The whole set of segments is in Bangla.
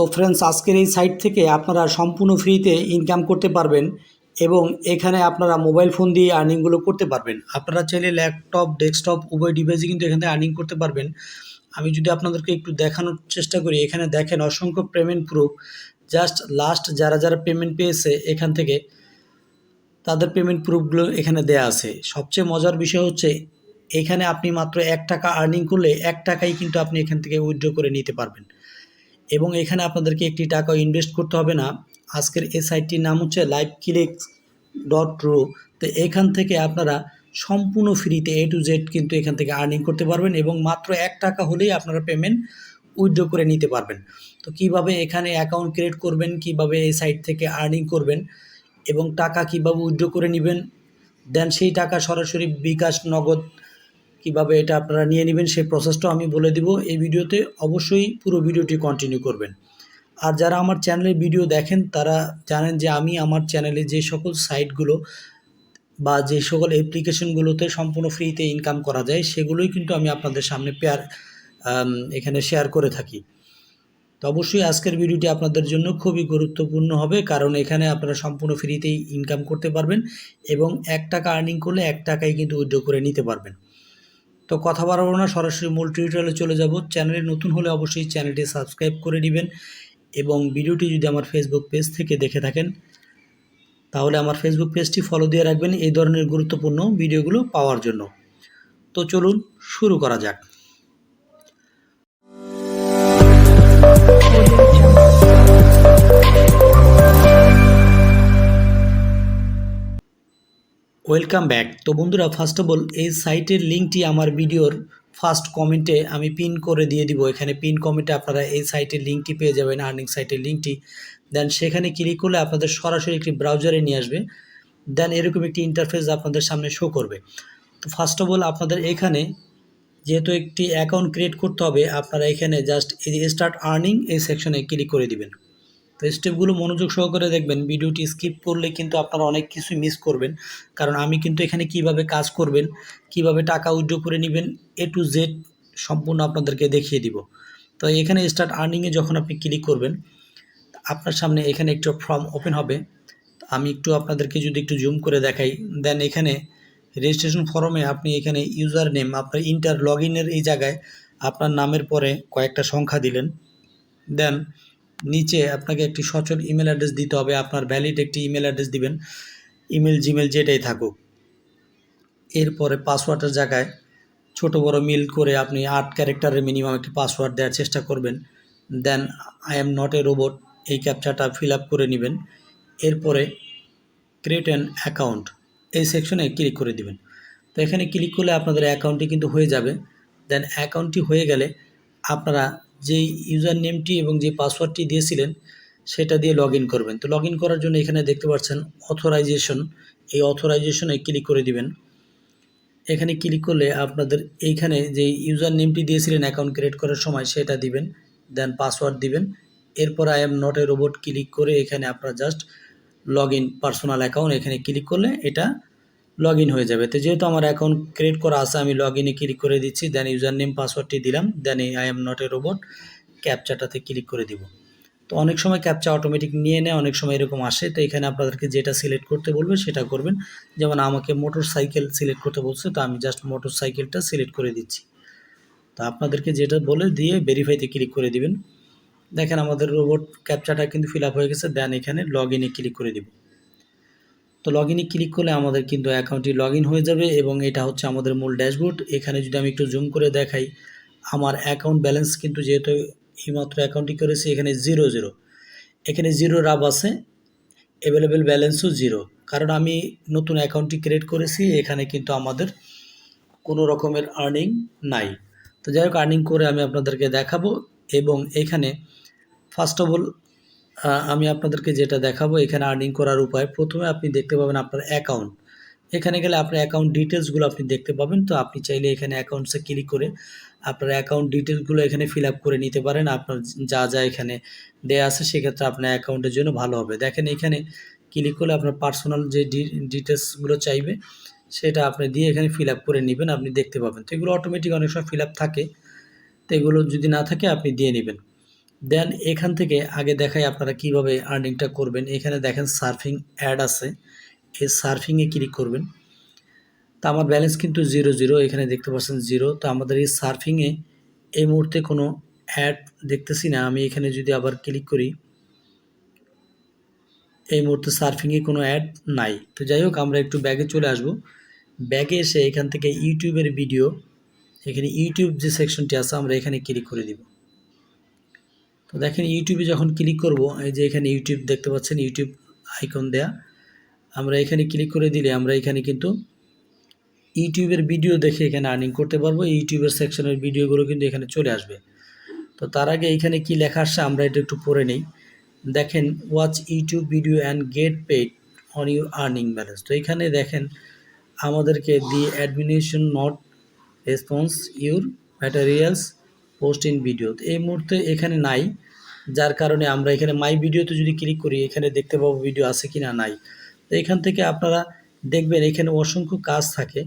তো ফ্রেন্ডস আজকের এই সাইট থেকে আপনারা সম্পূর্ণ ফ্রিতে ইনকাম করতে পারবেন এবং এখানে আপনারা মোবাইল ফোন দিয়ে আর্নিংগুলো করতে পারবেন। আপনারা চাইলে ল্যাপটপ ডেস্কটপ উভয় ডিভাইসে কিন্তু এখানে আর্নিং করতে পারবেন। আমি যদি আপনাদেরকে একটু দেখানোর চেষ্টা করি, এখানে দেখেন অসংখ্য পেমেন্ট প্রুফ জাস্ট লাস্ট যারা যারা পেমেন্ট পেয়েছে এখান থেকে, তাদের পেমেন্ট প্রুফগুলো এখানে দেয়া আছে। সবচেয়ে মজার বিষয় হচ্ছে, এখানে আপনি মাত্র এক টাকা আর্নিং করলে এক টাকাই কিন্তু আপনি এখান থেকে উইথড্র করে নিতে পারবেন। এবং এখানে আপনাদেরকে একটি টাকা ইনভেস্ট করতে হবে না। আজকের এই সাইটটির নাম হচ্ছে লাইভ ক্লিক ডট রো তো এখান থেকে আপনারা সম্পূর্ণ ফ্রিতে এ টু জেড কিন্তু এখান থেকে আর্নিং করতে পারবেন এবং মাত্র এক টাকা হলেই আপনারা পেমেন্ট উইথড্র করে নিতে পারবেন। তো কীভাবে এখানে অ্যাকাউন্ট ক্রিয়েট করবেন, কীভাবে এই সাইট থেকে আর্নিং করবেন এবং টাকা কীভাবে উইথড্র করে নেবেন দেন সেই টাকা সরাসরি বিকাশ, নগদ কীভাবে এটা আপনারা নিয়ে নেবেন সেই প্রসেসটাও আমি বলে দিব। এই ভিডিওতে অবশ্যই পুরো ভিডিওটি কন্টিনিউ করবেন। আর যারা আমার চ্যানেলের ভিডিও দেখেন, তারা জানেন যে আমি আমার চ্যানেলে যে সকল সাইটগুলো বা যে সকল অ্যাপ্লিকেশনগুলোতে সম্পূর্ণ ফ্রিতে ইনকাম করা যায়, সেগুলোই কিন্তু আমি আপনাদের সামনে পেয়ার এখানে শেয়ার করে থাকি। তো অবশ্যই আজকের ভিডিওটি আপনাদের জন্য খুবই গুরুত্বপূর্ণ হবে, কারণ এখানে আপনারা সম্পূর্ণ ফ্রিতেই ইনকাম করতে পারবেন এবং এক টাকা আর্নিং করলে এক টাকাই কিন্তু উইথড্র করে নিতে পারবেন। তো কথা বাড়াবো না, সরাসরি মূল টিউটোরিয়ালে চলে যাব। চ্যানেলে নতুন হলে অবশ্যই চ্যানেলটি সাবস্ক্রাইব করে নেবেন এবং ভিডিওটি যদি আমার ফেসবুক পেজ থেকে দেখে থাকেন, তাহলে আমার ফেসবুক পেজটি ফলো দিয়ে রাখবেন এই ধরনের গুরুত্বপূর্ণ ভিডিওগুলো পাওয়ার জন্য। তো চলুন শুরু করা যাক। ওয়েলকাম ব্যাক তো বন্ধুরা ফার্স্ট অফ অল এই সাইটের লিঙ্কটি আমার ভিডিওর ফার্স্ট কমেন্টে আমি পিন করে দিয়ে দিব। এখানে পিন কমেন্টে আপনারা এই সাইটের লিঙ্কটি পেয়ে যাবেন আর্নিং সাইটের লিঙ্কটি দেন সেখানে ক্লিক করলে আপনাদের সরাসরি একটি ব্রাউজারে নিয়ে আসবে। দেন এরকম একটি ইন্টারফেস আপনাদের সামনে শো করবে। তো ফার্স্ট অফ অল আপনাদের এখানে যেহেতু একটি অ্যাকাউন্ট ক্রিয়েট করতে হবে, আপনারা এখানে জাস্ট এই স্টার্ট আর্নিং এই সেকশনে ক্লিক করে দিবেন। তো স্টেপগুলো মনোযোগ সহকারে দেখবেন ভিডিওটি স্কিপ করলে কিন্তু আপনারা অনেক কিছুই মিস করবেন। কারণ আমি কিন্তু এখানে কীভাবে কাজ করবেন, কীভাবে টাকা উইথড্র করে নেবেন এ টু জেড সম্পূর্ণ আপনাদেরকে দেখিয়ে দিব। তো এখানে স্টার্ট আর্নিংয়ে যখন আপনি ক্লিক করবেন, আপনার সামনে এখানে একটু ফর্ম ওপেন হবে। আমি একটু আপনাদেরকে যদি একটু জুম করে দেখাই দেন এখানে রেজিস্ট্রেশন ফর্মে আপনি এখানে ইউজার নেম আপনার ইন্টার লগ এই জায়গায় আপনার নামের পরে কয়েকটা সংখ্যা দিলেন। দেন নিচে আপনাকে একটি সচল ইমেল অ্যাড্রেস দিতে হবে, আপনার ভ্যালিড একটি ইমেল অ্যাড্রেস দিবেন ইমেল জিমেল যেটাই থাকুক। এরপরে পাসওয়ার্ডের জায়গায় ছোট বড় মিল করে আপনি আট ক্যারেক্টারের মিনিমাম একটি পাসওয়ার্ড দেওয়ার চেষ্টা করবেন। Then I am not a robot এই ক্যাপচারটা ফিল আপ করে নেবেন। এরপরে ক্রিয়েট অ্যান অ্যাকাউন্ট এই সেকশনে ক্লিক করে দিবেন। তো এখানে ক্লিক করলে আপনাদের অ্যাকাউন্টটি কিন্তু হয়ে যাবে। দেন অ্যাকাউন্টটি হয়ে গেলে আপনারা যেই ইউজার নেমটি এবং যে পাসওয়ার্ডটি দিয়েছিলেন, সেটা দিয়ে লগ করবেন। তো লগ করার জন্য এখানে দেখতে পাচ্ছেন অথরাইজেশন। এই অথরাইজেশনে ক্লিক করে দিবেন। এখানে ক্লিক করলে আপনাদের এইখানে যে ইউজার নেমটি দিয়েছিলেন অ্যাকাউন্ট ক্রিয়েট করার সময়, সেটা দিবেন, দেন পাসওয়ার্ড দিবেন। এরপর I am not a robot click করে এখানে আপনারা just log in personal account এখানে ক্লিক করলে এটা লগ হয়ে যাবে। তো যেহেতু আমার অ্যাকাউন্ট ক্রিয়েট করা আছে, আমি লগ ইনে ক্লিক করে দিচ্ছি দেন ইউজার নেম পাসওয়ার্ডটি দিলাম then I am not a robot ক্যাপচাটাতে click করে দিব। তো অনেক সময় ক্যাপচা অটোমেটিক নিয়ে নেয়, অনেক সময় এরকম আসে। তো এখানে আপনাদেরকে যেটা সিলেক্ট করতে বলবে, সেটা করবেন। যেমন আমাকে মোটর সাইকেল সিলেক্ট করতে বলছে, তো আমি জাস্ট মোটর সাইকেলটা সিলেক্ট করে দিচ্ছি। তো আপনাদেরকে যেটা বলে দিয়ে ভেরিফাইতে ক্লিক করে দিবেন। দেখেন আমাদের রোবট ক্যাপচাটা কিন্তু ফিল আপ হয়ে গেছে দেন এখানে লগ ইনে ক্লিক করে দিব। তো লগ ইনে ক্লিক করলে আমাদের কিন্তু অ্যাকাউন্টটি লগ হয়ে যাবে এবং এটা হচ্ছে আমাদের মূল ড্যাশবোর্ড এখানে যদি আমি একটু জুম করে দেখাই, আমার অ্যাকাউন্ট ব্যালেন্স কিন্তু যেহেতু এইমাত্র অ্যাকাউন্টটি করেছি, এখানে জিরো জিরো এখানে জিরো রাব আছে অ্যাভেলেবেল ব্যালেন্সও জিরো কারণ আমি নতুন অ্যাকাউন্টটি ক্রিয়েট করেছি, এখানে কিন্তু আমাদের কোনো রকমের আর্নিং নাই। তো যাই হোক আর্নিং করে আমি আপনাদেরকে দেখাবো এবং এখানে ফার্স্ট অফ অল আমি আপনাদেরকে যেটা দেখাবো, এখানে আর্নিং করার উপায়। প্রথমে আপনি দেখতে পাবেন আপনার অ্যাকাউন্ট এখানে গেলে আপনার অ্যাকাউন্ট ডিটেলসগুলো আপনি দেখতে পাবেন। তো আপনি চাইলে এখানে অ্যাকাউন্টসে ক্লিক করে আপনার অ্যাকাউন্ট ডিটেলসগুলো এখানে ফিল আপ করে নিতে পারেন। আপনার যা যা এখানে দেয়া আছে, সেক্ষেত্রে আপনার অ্যাকাউন্টের জন্য ভালো হবে। দেখেন এখানে ক্লিক করলে আপনার পার্সোনাল যে ডিটেলসগুলো চাইবে, সেটা আপনি দিয়ে এখানে ফিল আপ করে নেবেন। আপনি দেখতে পাবেন। তো এগুলো অটোমেটিক অনেক সময় ফিল আপ থাকে। তো এগুলো যদি না থাকে, আপনি দিয়ে নেবেন। দেন এখান থেকে আগে দেখাই আপনারা কীভাবে আর্নিংটা করবেন। এখানে দেখেন সার্ফিং অ্যাড আছে। এই সার্ফিংয়ে ক্লিক করবেন। তো আমার ব্যালেন্স কিন্তু জিরো জিরো এখানে দেখতে পাচ্ছেন জিরো তো আমাদের এই সার্ফিংয়ে এই মুহূর্তে কোনো অ্যাড দেখতেছি না। আমি এখানে যদি আবার ক্লিক করি, এই মুহূর্তে সার্ফিংয়ে কোনো অ্যাড নাই। তো যাই হোক, আমরা একটু ব্যাগে চলে আসব। ব্যাগে এসে এখান থেকে ইউটিউবের ভিডিও এখানে ইউটিউব যে সেকশনটি আছে, আমরা এখানে ক্লিক করে দিব। তো দেখেন ইউটিউবে যখন ক্লিক করব, এই যে এখানে ইউটিউব দেখতে পাচ্ছেন ইউটিউব আইকন দেয়া, আমরা এখানে ক্লিক করে দিলে আমরা এখানে কিন্তু ইউটিউবের ভিডিও দেখে এখানে আর্নিং করতে পারব ইউটিউবের সেকশনের ভিডিওগুলো কিন্তু এখানে চলে আসবে। তো তার আগে এখানে কি লেখা আসছে আমরা এটা একটু পড়ে নেই। দেখেন watch YouTube video and get paid on your earning balance তো এখানে দেখেন, আমাদেরকে the administration not response your materials post in video এই মুহূর্তে এখানে নাই, যার কারণে আমরা এখানে মাই ভিডিওতে যদি ক্লিক করি, এখানে দেখতে পাবো ভিডিও আছে কি না নাই। তো এখান থেকে আপনারা দেখবেন এখানে অসংখ্য কাজ থাকে।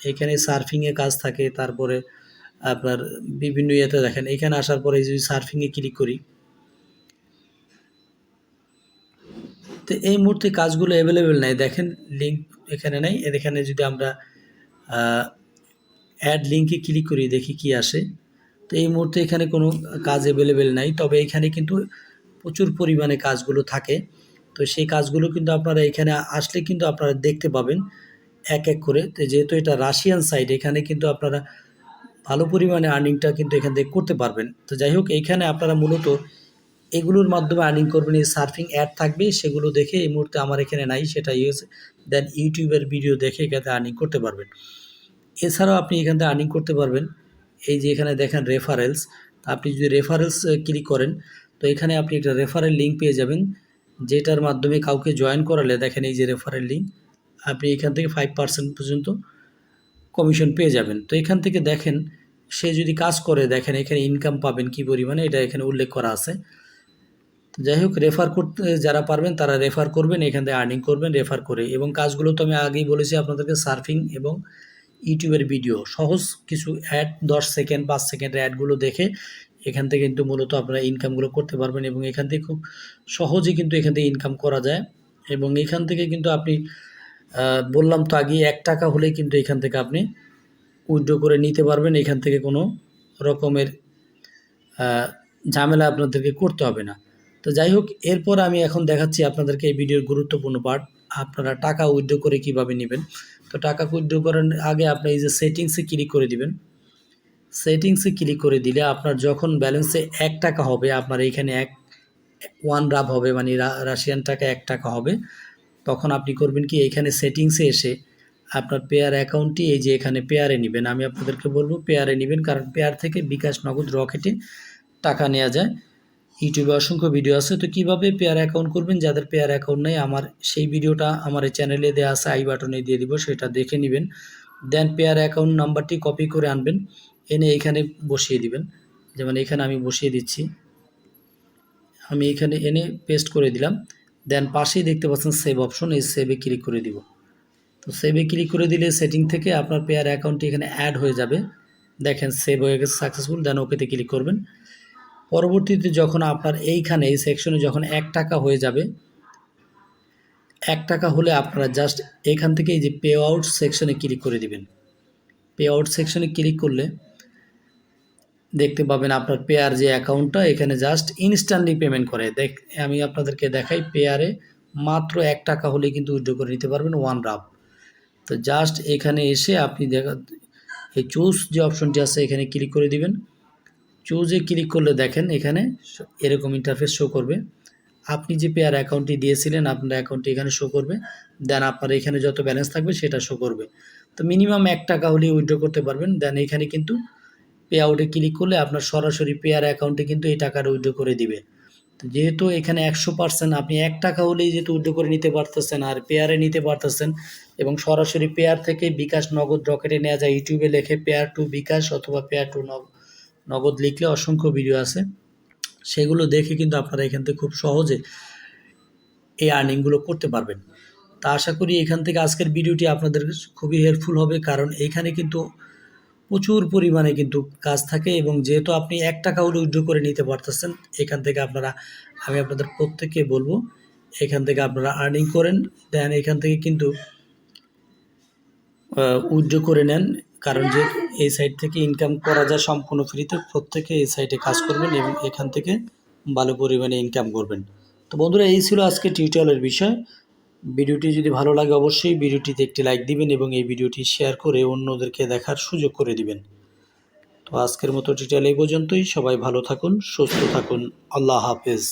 এখানে সার্ফিংয়ে কাজ থাকে, তারপরে আপনার বিভিন্ন ইয়েতে দেখেন, এখানে আসার পরে যদি সার্ফিংয়ে ক্লিক করি। তো এই মুহূর্তে কাজগুলো অ্যাভেলেবেল নাই। দেখেন লিঙ্ক এখানে নাই। এখানে যদি আমরা অ্যাড লিঙ্কে ক্লিক করি, দেখি কি আসে। তো এই মুহূর্তে এখানে কোনো কাজ অ্যাভেলেবেল নাই। তবে এখানে কিন্তু প্রচুর পরিমাণে কাজগুলো থাকে। তো সেই কাজগুলো কিন্তু আপনারা এখানে আসলে কিন্তু আপনারা দেখতে পাবেন এক এক করে। তো যেহেতু এটা রাশিয়ান সাইড এখানে কিন্তু আপনারা ভালো পরিমাণে আর্নিংটা কিন্তু এখান থেকে করতে পারবেন। তো যাই হোক এইখানে আপনারা মূলত এগুলোর মাধ্যমে আর্নিং করবেন। এই সার্ফিং অ্যাড থাকবে, সেগুলো দেখে এই মুহূর্তে আমার এখানে নাই, সেটা ইউজ দেন ইউটিউবের ভিডিও দেখে এখানে আর্নিং করতে পারবেন। এছাড়াও আপনি এখান থেকে আর্নিং করতে পারবেন। এই যে এখানে দেখেন রেফারেলস আপনি যদি রেফারেলস ক্লিক করেন, তো এখানে আপনি একটা রেফারেল লিঙ্ক পেয়ে যাবেন, যেটার মাধ্যমে কাউকে জয়েন করালে দেখেন এই যে রেফারেল লিঙ্ক আপনি এখান থেকে ফাইভ পার্সেন্ট পর্যন্ত কমিশন পেয়ে যাবেন। তো এখান থেকে দেখেন, সে যদি কাজ করে, দেখেন এখানে ইনকাম পাবেন কি পরিমাণে, এটা এখানে উল্লেখ করা আছে। যাই হোক রেফার করতে, যারা পারবেন, তারা রেফার করবেন, এখান থেকে আর্নিং করবেন রেফার করে। এবং কাজগুলো তো আমি আগেই বলেছি, আপনাদেরকে সার্ফিং এবং ইউটিউবের ভিডিও, সহজ কিছু অ্যাড দশ সেকেন্ড, পাঁচ সেকেন্ডের অ্যাডগুলো দেখে এখান থেকে কিন্তু মূলত আপনারা ইনকামগুলো করতে পারবেন এবং এখান থেকে খুব সহজে কিন্তু এখান থেকে ইনকাম করা যায় এবং এখান থেকে কিন্তু আপনি বললাম তো আগে এক টাকা হলে কিন্তু এখান থেকে আপনি উইথড্র করে নিতে পারবেন, এখান থেকে কোনো রকমের ঝামেলা আপনাদেরকে করতে হবে না। তো যাই হোক, এরপর আমি এখন দেখাচ্ছি আপনাদেরকে এই ভিডিওর গুরুত্বপূর্ণ পার্ট আপনারা টাকা উইথড্র করে কীভাবে নেবেন। তো টাকা উইথড্র করার আগে আপনি এই যে সেটিংসে ক্লিক করে দিবেন। সেটিংসে ক্লিক করে দিলে আপনার যখন ব্যালেন্সে এক টাকা হবে, আপনার এইখানে এক ওয়ান রাব হবে মানে রাশিয়ান টাকা এক টাকা হবে, তখন আপনি করবেন কি এইখানে সেটিংসে এসে আপনার পেয়ার অ্যাকাউন্টটি এই যে এখানে পেয়ারে নেবেন। আমি আপনাদেরকে বলব পেয়ারে নেবেন, কারণ পেয়ার থেকে বিকাশ নগদ রকেটে টাকা নেওয়া যায়। ইউটিউবে অসংখ্য ভিডিও আছে, তো কীভাবে পেয়ার অ্যাকাউন্ট করবেন? যাদের পেয়ার অ্যাকাউন্ট নেই, আমার সেই ভিডিওটা আমার এই চ্যানেলে দেওয়া আছে আই বাটনে দিয়ে দিব, সেটা দেখে নেবেন। দেন পেয়ার অ্যাকাউন্ট নাম্বারটি কপি করে আনবেন, এনে এখানে বসিয়ে দিবেন। যেমন এখানে আমি বসিয়ে দিচ্ছি। আমি এখানে এনে পেস্ট করে দিলাম। দেন পাশেই দেখতে পাচ্ছেন সেভ অপশন এই সেভে ক্লিক করে দিব। তো সেভে ক্লিক করে দিলে সেটিং থেকে আপনার পেয়ার অ্যাকাউন্টটি এখানে অ্যাড হয়ে যাবে। দেখেন সেভ হয়ে গেছে সাকসেসফুল দেন ওকেতে ক্লিক করবেন। পরবর্তীতে যখন আপনার এইখানে এই সেকশনে যখন এক টাকা হয়ে যাবে, এক টাকা হলে আপনারা জাস্ট এখান থেকে এই যে পে আউট সেকশনে ক্লিক করে দিবেন। পে আউট সেকশনে ক্লিক করলে দেখতে পাবেন আপনার পেয়ার যে অ্যাকাউন্টটা এখানে জাস্ট ইনস্ট্যান্টলি পেমেন্ট করে। দেখ, আমি আপনাদেরকে দেখাই পেয়ারে মাত্র এক টাকা হলে কিন্তু উইড্রো করে নিতে পারবেন ওয়ান রাফ তো জাস্ট এখানে এসে আপনি দেখা, এই চুজ যে অপশনটি আছে এখানে ক্লিক করে দিবেন। চুজে ক্লিক করলে দেখেন এখানে এরকম ইন্টারফেস শো করবে। আপনি যে পেয়ার অ্যাকাউন্টটি দিয়েছিলেন আপনার অ্যাকাউন্টটি এখানে শো করবে। দেন আপনার এখানে যত ব্যালেন্স থাকবে সেটা শো করবে। তো মিনিমাম এক টাকা হলে উইড্রো করতে পারবেন। দেন এখানে কিন্তু পে আউটে ক্লিক করলে আপনার সরাসরি পেয়ার অ্যাকাউন্টে কিন্তু এই টাকাটা উইড্রো করে দিবে। যেহেতু এখানে একশো পার্সেন্ট আপনি এক টাকা হলেই যেহেতু উইড্রো করে নিতে পারতেছেন আর পেয়ারে নিতে পারতেছেন এবং সরাসরি পেয়ার থেকে বিকাশ নগদ রকেটে নেওয়া যায় ইউটিউবে লেখে পেয়ার টু বিকাশ অথবা পেয়ার টু নগদ লিখলে অসংখ্য ভিডিও আছে। সেগুলো দেখে কিন্তু আপনারা এখান থেকে খুব সহজে এই আর্নিংগুলো করতে পারবেন। তা আশা করি এখান থেকে আজকের ভিডিওটি আপনাদের খুবই হেল্পফুল হবে, কারণ এইখানে কিন্তু প্রচুর পরিমাণে কিন্তু কাজ থাকে এবং যেহেতু আপনি এক টাকা হলে উইথড্র করে নিতে পারতেছেন, এখান থেকে আপনারা, আমি আপনাদের প্রত্যেককে বলব, এখান থেকে আপনারা আর্নিং করেন, দেন এখান থেকে কিন্তু উইথড্র করে নেন। কারণ যে এই সাইট থেকে ইনকাম করা যায় সম্পূর্ণ ফ্রিতে প্রত্যেকে এই সাইটে কাজ করবেন এবং এখান থেকে ভালো পরিমাণে ইনকাম করবেন। তো বন্ধুরা এই ছিল আজকে টিউটোরিয়ালের বিষয়। ভিডিওটি যদি ভালো লাগে অবশ্যই ভিডিওটিতে একটি লাইক দিবেন এবং এই ভিডিওটি শেয়ার করে অন্যদেরকে দেখার সুযোগ করে দিবেন। তো আজকের মতো টিউটোরিয়াল এই পর্যন্তই। সবাই ভালো থাকুন সুস্থ থাকুন। আল্লাহ হাফেজ।